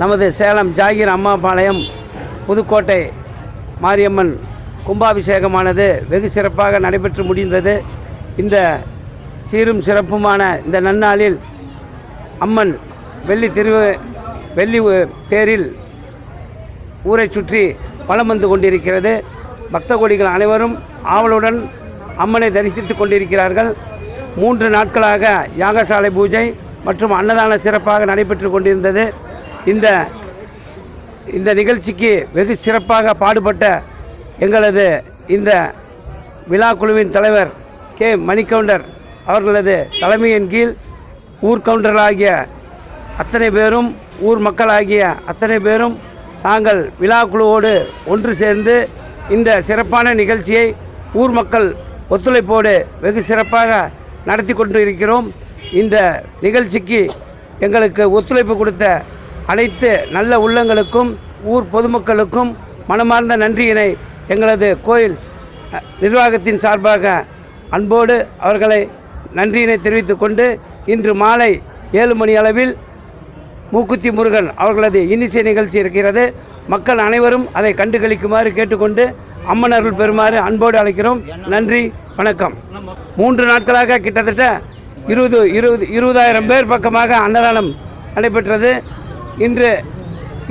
நமது சேலம் ஜாகீர் அம்மாபாளையம் புதுக்கோட்டை மாரியம்மன் கும்பாபிஷேகமானது வெகு சிறப்பாக நடைபெற்று முடிந்தது. இந்த சீரும் சிறப்புமான இந்த நன்னாளில் அம்மன் வெள்ளி திருவு வெள்ளி தேரில் ஊரை சுற்றி வலம் வந்து கொண்டிருக்கிறது. பக்த கோடிகள் அனைவரும் ஆவலுடன் அம்மனை தரிசித்துக் கொண்டிருக்கிறார்கள். மூன்று நாட்களாக யாகசாலை பூஜை மற்றும் அன்னதான சிறப்பாக நடைபெற்று கொண்டிருந்தது. இந்த இந்த நிகழ்ச்சிக்கு வெகு சிறப்பாக பாடுபட்ட எங்களது இந்த விழா குழுவின் தலைவர் கே. மணிகவுண்டர் அவர்களது தலைமையின் கீழ் ஊர் கவுண்டர்களாகிய அத்தனை பேரும் ஊர் மக்களாகிய அத்தனை பேரும் நாங்கள் விழா குழுவோடு ஒன்று சேர்ந்து இந்த சிறப்பான நிகழ்ச்சியை ஊர் மக்கள் ஒத்துழைப்போடு வெகு சிறப்பாக நடத்தி கொண்டு இருக்கிறோம் இந்த நிகழ்ச்சிக்கு எங்களுக்கு ஒத்துழைப்பு கொடுத்த அனைத்து நல்ல உள்ளங்களுக்கும் ஊர் பொதுமக்களுக்கும் மனமார்ந்த நன்றியினை எங்களது கோயில் நிர்வாகத்தின் சார்பாக அன்போடு அவர்களை நன்றியினை தெரிவித்துக் கொண்டு இன்று மாலை ஏழு மணி அளவில் மூக்குத்தி முருகன் அவர்களது இன்னிசை நிகழ்ச்சி இருக்கிறது. மக்கள் அனைவரும் அதை கண்டுகளிக்குமாறு கேட்டுக்கொண்டு அம்மன் அருள் பெறுமாறு அன்போடு அழைக்கிறோம். நன்றி வணக்கம். மூன்று நாட்களாக கிட்டத்தட்ட இருபது இருபது இருபதாயிரம் பேர் பக்கமாக அன்னதானம் நடைபெற்றது. இன்று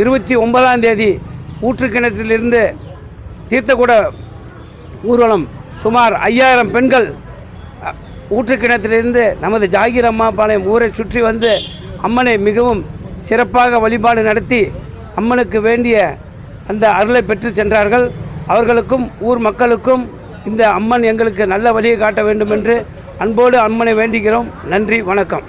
இருபத்தி ஒன்பதாம் தேதி ஊற்றுக்கிணற்றிலிருந்து தீர்த்தக்கூட ஊர்வலம் சுமார் ஐயாயிரம் பெண்கள் ஊற்று ஊற்றுக்கிணத்திலிருந்து நமது ஜாகிர் அம்மா பாளையம் ஊரை சுற்றி வந்து அம்மனை மிகவும் சிறப்பாக வழிபாடு நடத்தி அம்மனுக்கு வேண்டிய அந்த அருளை பெற்று சென்றார்கள். அவர்களுக்கும் ஊர் மக்களுக்கும் இந்த அம்மன் எங்களுக்கு நல்ல வழியை காட்ட வேண்டும் என்று அன்போடு அம்மனை வேண்டுகிறோம். நன்றி வணக்கம்.